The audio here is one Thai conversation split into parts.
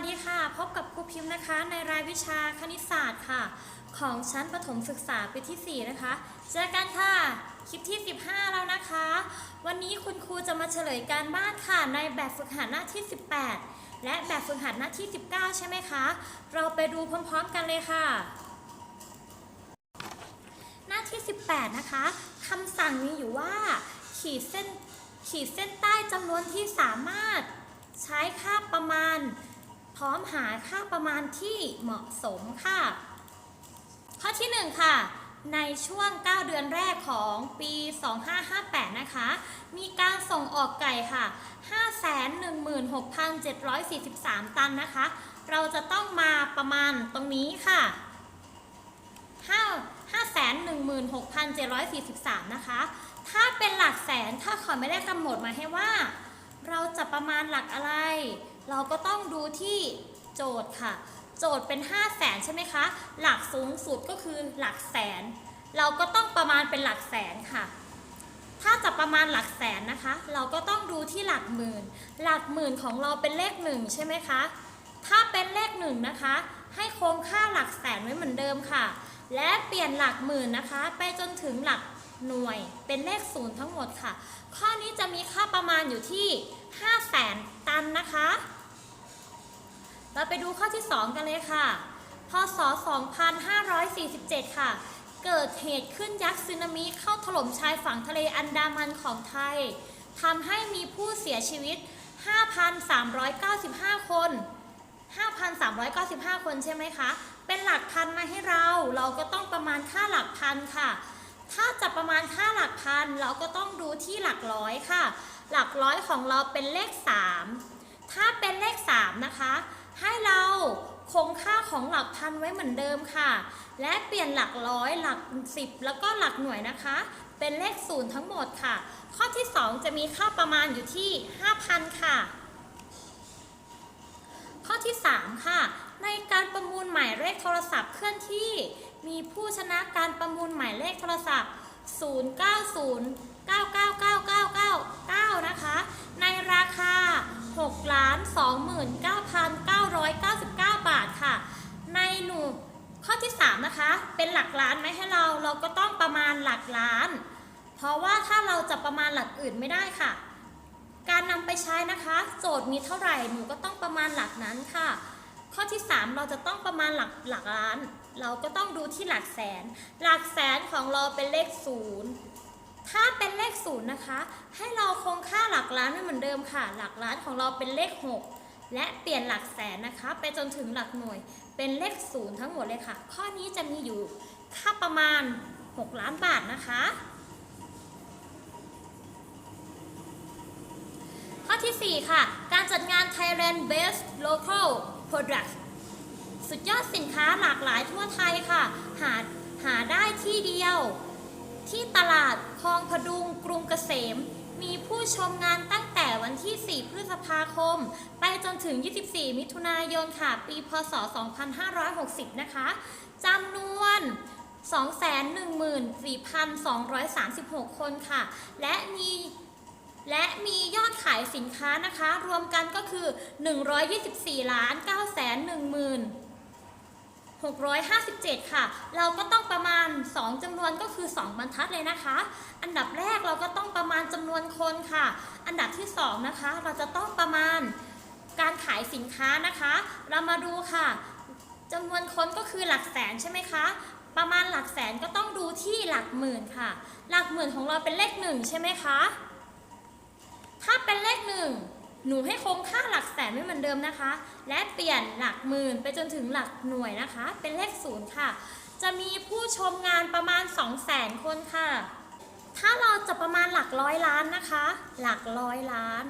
วัสดีค่ะ พบกับครูพิมพ์นะคะ ในรายวิชาคณิตศาสตร์ค่ะ ของชั้นประถมศึกษาปีที่ 4 นะคะ เจอกันค่ะ คลิปที่ 15 แล้วนะคะ วันนี้คุณครูจะมาเฉลยการบ้านค่ะในแบบฝึกหัดหน้าที่ 18 และแบบฝึกหัดหน้าที่ 19 ใช่ไหมคะ เราไปดูพร้อมๆกันเลยค่ะ หน้าที่ 18 นะคะคำสั่งมีอยู่ว่า ขีดเส้นขีดเส้นใต้จำนวนที่สามารถใช้ค่าประมาณ พร้อมหาค่าประมาณที่เหมาะสมค่ะ ข้อที่ 1 ค่ะ ในช่วง 9 เดือนแรกของปี 2558 นะคะ มีการส่งออกไก่ค่ะ 516,743 ตันนะคะ เราจะต้องมาประมาณตรงนี้ค่ะ516,743 นะคะ ถ้าเป็นหลักแสนถ้าเขาไม่ได้กำหนดมาให้ว่า เราจะประมาณหลักอะไร เราก็ต้องดูที่โจทย์ค่ะ โจทย์เป็น 5 0 0แสนใช่ไหมคะ หลักสูงสุดก็คือหลักแสน เราก็ต้องประมาณเป็นหลักแสนค่ะ ถ้าจะประมาณหลักแสนนะคะ เราก็ต้องดูที่หลักหมื่น หลักหมื่นของเราเป็นเลขหนึ่งใช่ไหมคะ ถ้าเป็นเลขหนึ่งนะคะ ให้คงค่าหลักแสนไว้เหมือนเดิมค่ะ และเปลี่ยนหลักหมื่นนะคะ ไปจนถึงหลักหน่วยเป็นเลขศูนย์ทั้งหมดค่ะ ข้อนี้จะมีค่าประมาณอยู่ที่ 5 0 0แสนตันนะคะ เราไปดูข้อที่ 2 กันเลยค่ะ พศ 2547 ค่ะ เกิดเหตุขึ้นยักษ์สึนามิเข้าถล่มชายฝั่งทะเลอันดามันของไทยทำให้มีผู้เสียชีวิต 5,395 คน 5,395 คนใช่ไหมคะ เป็นหลักพันมาให้เรา เราก็ต้องประมาณค่าหลักพันค่ะ ถ้าจะประมาณค่าหลักพัน เราก็ต้องดูที่หลักร้อยค่ะ หลักร้อยของเราเป็นเลข 3 ถ้าเป็นเลข 3 นะคะ ให้เราคงค่าของหลักพันไว้เหมือนเดิมค่ะ และเปลี่ยนหลักร้อยหลัก10แล้วก็หลักหน่วยนะคะ เป็นเลขศูนย์ทั้งหมดค่ะ ข้อที่ 2 จะมีค่าประมาณอยู่ที่ 5,000 ค่ะ ข้อที่ 3 ค่ะ ในการประมูลหมายเลขโทรศัพท์เคลื่อนที่มีผู้ชนะการประมูลหมายเลขโทรศัพท์ 0909999999นะคะ ในราคา6 29,999 บาทค่ะ ในหนูข้อ ที่ 3 นะคะ เป็นหลักล้านไหมให้เราเราก็ต้องประมาณหลักล้าน เพราะว่าถ้าเราจะประมาณหลักอื่นไม่ได้ค่ะ การนำไปใช้นะคะ โจทย์มีเท่าไหร่หนูก็ต้องประมาณหลักนั้นค่ะ ข้อที่ 3 เราจะต้องประมาณหลักหลักล้าน เราก็ต้องดูที่หลักแสน หลักแสนของเราเป็นเลขศูนย์ถ้าเป็นเลขศูนย์นะคะ ให้เราคงค่าหลักล้านไว้เหมือนเดิมค่ะ หลักล้านของเราเป็นเลข 6 และเปลี่ยนหลักแสนนะคะ ไปจนถึงหลักหน่วย เป็นเลขศูนย์ทั้งหมดเลยค่ะ ข้อนี้จะมีอยู่ค่าประมาณ 6 ล้านบาทนะคะ ข้อที่ 4 ค่ะ การจัดงาน Thailand Best Local Product สุดยอดสินค้าหลากหลายทั่วไทยค่ะ หาหาได้ที่เดียว ที่ตลาดคลองพดุงกรุงเกษม มีผู้ชมงานตั้งแต่วันที่ 4 พฤษภาคม ไปจนถึง 24 มิถุนายนค่ะ ปี พศ 2560 นะคะจำนวน 214,236 คนค่ะ และมีและมียอดขายสินค้านะคะ รวมกันก็คือ 124ล้าน9 1หมื่น 657 ค่ะ เราก็ต้องประมาณ 2จำนวนก็คือ 2 บรรทัดเลยนะคะ อันดับแรกเราก็ต้องประมาณจำนวนคนค่ะ อันดับที่ 2 นะคะ เราจะต้องประมาณการขายสินค้านะคะ เรามาดูค่ะจำนวนคนก็คือหลักแสนใช่ไหมคะ ประมาณหลักแสนก็ต้องดูที่หลักหมื่นค่ะ หลักหมื่นของเราเป็นเลขหนึ่งใช่ไหมคะ ถ้าเป็นเลขหนึ่ง หนูให้คงค่าหลักแสนไว้เหมือนเดิมนะคะ และเปลี่ยนหลักหมื่นไปจนถึงหลักหน่วยนะคะ เป็นเลขศูนย์ค่ะ จะมีผู้ชมงานประมาณ 2 0 0แสนคนค่ะ ถ้าเราจะประมาณหลักร้อยล้านนะคะ หลักร้อยล้าน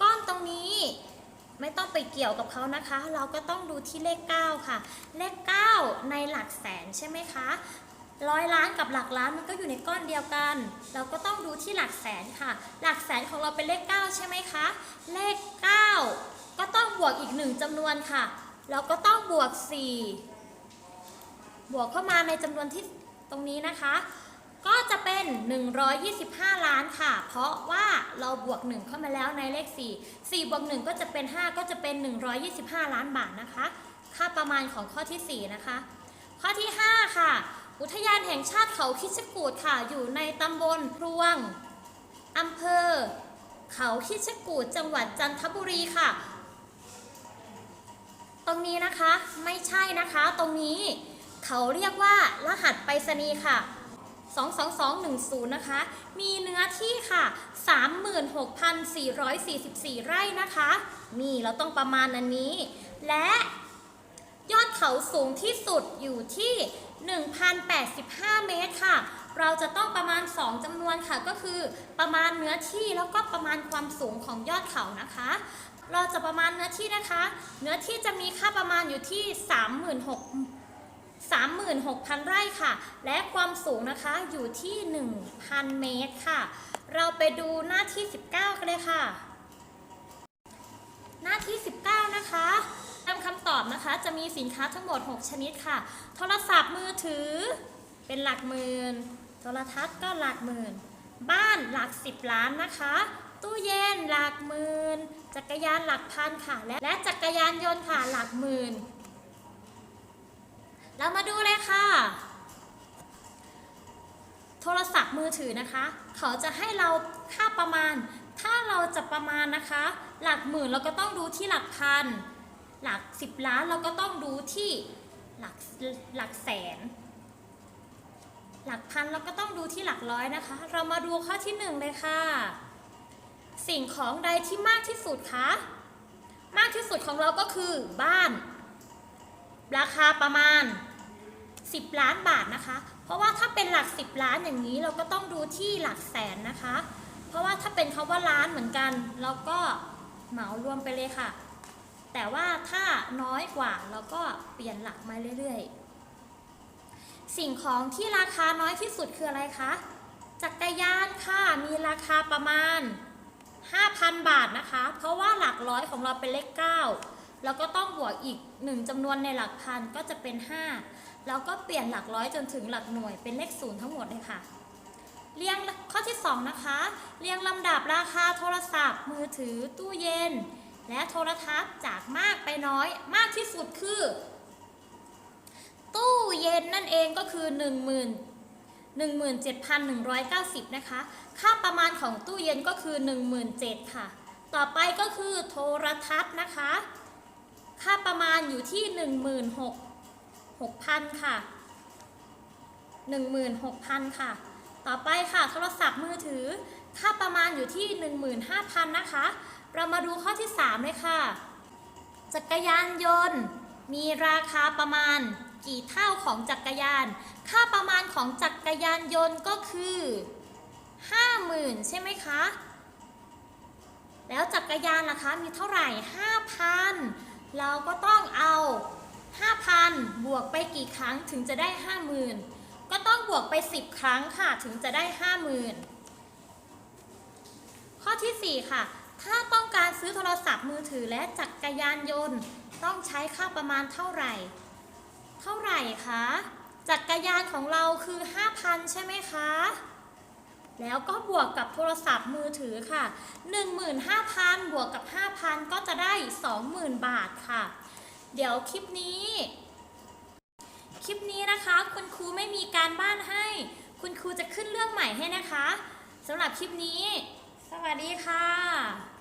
ก้อนตรงนี้ไม่ต้องไปเกี่ยวกับเขานะคะ เราก็ต้องดูที่เลข 9 ค่ะ เลข 9 ในหลักแสนใช่ไหมคะ ร้อยล้านกับหลักล้านมันก็อยู่ในก้อนเดียวกัน เราก็ต้องดูที่หลักแสนค่ะ หลักแสนของเราเป็นเลข 9 ใช่ไหมคะ เลข 9 ก็ต้องบวกอีกหนึ่งจำนวนค่ะ เราก็ต้องบวก 4 บวกเข้ามาในจำนวนที่ตรงนี้นะคะ ก็จะเป็น 125 ล้านค่ะ เพราะว่าเราบวก 1 เข้ามาแล้วในเลข 4 4บวก1ก็จะเป็น 5 ก็จะเป็น 125 ล้านบาทนะคะ ค่าประมาณของข้อที่ 4 นะคะ ข้อที่ 5 ค่ะ อุทยานแห่งชาติเขาคิชกูดค่ะ อยู่ในตำบลพรวงอำเภอ เขาคิชกูดจังหวัดจันทบุรีค่ะ ตรงนี้นะคะไม่ใช่นะคะตรงนี้เขาเรียกว่ารหัสไปรษณีย์ค่ะ 22210 นะคะ มีเนื้อที่ค่ะ 36,444 ไร่นะคะ นี่เราต้องประมาณอันนี้ และยอดเขาสูงที่สุดอยู่ที่ 1,085 เมตรค่ะ เราจะต้องประมาณ 2จำนวนค่ะ ก็คือประมาณเนื้อที่แล้วก็ประมาณความสูงของยอดเขานะคะ เราจะประมาณเนื้อที่นะคะ เนื้อที่จะมีค่าประมาณอยู่ที่ 36,000 36,000 ไร่ค่ะ และความสูงนะคะอยู่ที่ 1,000 เมตรค่ะ เราไปดูหน้าที่ 19 กันเลยค่ะ หน้าที่ 19 นะคะ คำตอบนะคะ จะมีสินค้าทั้งหมด 6 ชนิดค่ะ โทรศัพท์มือถือเป็นหลักหมื่น โทรทัศน์ก็หลักหมื่น บ้านหลัก 10 ล้านนะคะ ตู้เย็นหลักหมื่น จักรยานหลักพันค่ะ และและจักรยานยนต์ค่ะหลักหมื่น เรามาดูเลยค่ะ โทรศัพท์มือถือนะคะ เขาจะให้เราค่าประมาณ ถ้าเราจะประมาณนะคะ หลักหมื่นเราก็ต้องดูที่หลักพัน หลักสิบล้านเราก็ต้องดูที่หลักหลักแสน หลักพันเราก็ต้องดูที่หลักร้อยนะคะ เรามาดูข้อที่หนึ่งเลยค่ะ สิ่งของใดที่มากที่สุดคะมากที่สุดของเราก็คือบ้าน ราคาประมาณ 10 ล้านบาทนะคะ เพราะว่าถ้าเป็นหลัก 10 ล้านอย่างนี้เราก็ต้องดูที่หลักแสนนะคะ เพราะว่าถ้าเป็นคาว่าล้านเหมือนกัน เราก็เหมารวมไปเลยค่ะ แต่ว่าถ้าน้อยกว่าเราก็เปลี่ยนหลักมาเรื่อยๆ สิ่งของที่ราคาน้อยที่สุดคืออะไรคะ จักรยานค่ะมีราคาประมาณ 5,000 บาทนะคะ เพราะว่าหลักร้อยของเราเป็นเลข 9 แล้วก็ต้องบวกอีก 1จำนวนในหลักพันก็จะเป็น 5 แล้วก็เปลี่ยนหลักร้อยจนถึงหลักหน่วยเป็นเลขศูนย์ทั้งหมดเลยค่ะเรียงข้อที่ 2 นะคะ เรียงลำดับราคาโทรศัพท์ มือถือตู้เย็น และโทรทัศน์จากมากไปน้อย มากที่สุดคือ ตู้เย็นนั่นเองก็คือ1 0 0 0 17,190 นะคะ ค่าประมาณของตู้เย็นก็คือ 17,000ค่ะ ต่อไปก็คือโทรทัศน์นะคะ ค่าประมาณอยู่ที่ 16,000 ค่ะ 16,000 ค่ะ ต่อไปค่ะ โทรศัพท์มือถือ ค่าประมาณอยู่ที่ 15,000 นะคะ เรามาดูข้อที่ 3 เลยค่ะ จักรยานยนต์ มีราคาประมาณกี่เท่าของจักรยาน ค่าประมาณของจักรยานยนต์ก็คือ 50,000 ใช่ไหมคะ แล้วจักรยานล่ะคะมีเท่าไหร่ 5,000 เราก็ต้องเอา 5,000 บวกไปกี่ครั้งถึงจะได้ 50,000 ก็ต้องบวกไป 10 ครั้งค่ะถึงจะได้ 50,000 ข้อทีสี่4 ค่ะ ถ้าต้องการซื้อโทรศัพท์มือถือและจักรยานยนต์ ต้องใช้ค่าประมาณเท่าไหร่ เท่าไหร่คะ จักรยานของเราคือ 5,000 ใช่ไหมคะ แล้วก็บวกกับโทรศัพท์มือถือค่ะ 15,000 บวกกับ 5,000 ก็จะได้ 20,000 บาทค่ะ เดี๋ยวคลิปนี้ คลิปนี้นะคะคุณครูไม่มีการบ้านให้ คุณครูจะขึ้นเรื่องใหม่ให้นะคะสำหรับคลิปนี้ สวัสดีค่ะ